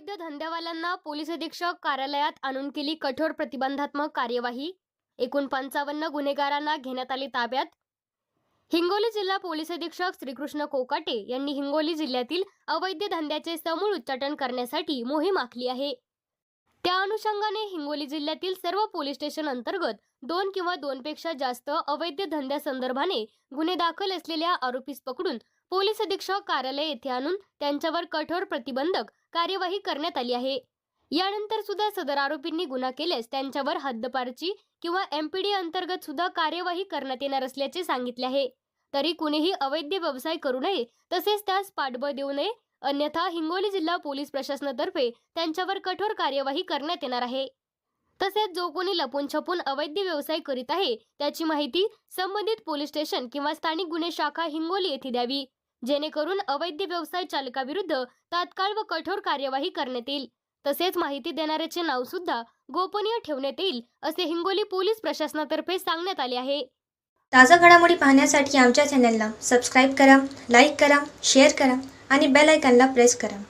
अवैध धंद्यावाल्यांना पोलीस अधीक्षक कार्यालयात आणून केली कठोर प्रतिबंधात्मक कार्यवाही. एकूण पंचावन्न गुन्हेगारांना घेण्यात आले ताब्यात. हिंगोली जिल्हा पोलीस अधीक्षक श्रीकृष्ण कोकाटे यांनी हिंगोली जिल्ह्यातील अवैध धंद्याचे समूळ उच्चाटन करण्यासाठी मोहीम आखली आहे. त्या अनुषंगाने हिंगोली जिल्ह्यातील सर्व पोलीस स्टेशन अंतर्गत दोन किंवा दोनपेक्षा जास्त अवैध धंद्यासंदर्भाने गुन्हे दाखल असलेल्या आरोपीस पकडून पोलीस अधीक्षक कार्यालय येथे आणून त्यांच्यावर कठोर प्रतिबंधक कार्यवाही करण्यात आली आहे. यानंतर सुद्धा सदर आरोपींनी गुन्हा केल्यास त्यांच्यावर हद्दपारची किंवा एमपीडी अंतर्गत सुद्धा कार्यवाही करण्यात येणार असल्याचे सांगितले आहे. तरी कुणीही अवैध व्यवसाय करू नये तसेच त्यास पाठबळ देऊ नये अन्यथा हिंगोली जिल्हा पोलीस प्रशासनातर्फे त्यांच्यावर कठोर कार्यवाही करण्यात येणार आहे. तसेच जो कोणी लपून छपून अवैध व्यवसाय करीत आहे त्याची माहिती संबंधित पोलीस स्टेशन किंवा स्थानिक गुन्हे शाखा हिंगोली येथे द्यावी. जेणेकरून अवैध व्यवसाय चालकाविरुद्ध तात्काळ व कठोर कार्यवाही करण्यात येईल. तसेच माहिती देणाऱ्याचे नाव सुद्धा गोपनीय ठेवण्यात येईल असे हिंगोली पोलीस प्रशासनातर्फे सांगण्यात आले आहे. ताज्या घडामोडी पाहण्यासाठी आमच्या चॅनलला सबस्क्राईब करा लाईक करा शेअर करा आणि बेल आयकॉनला प्रेस करा.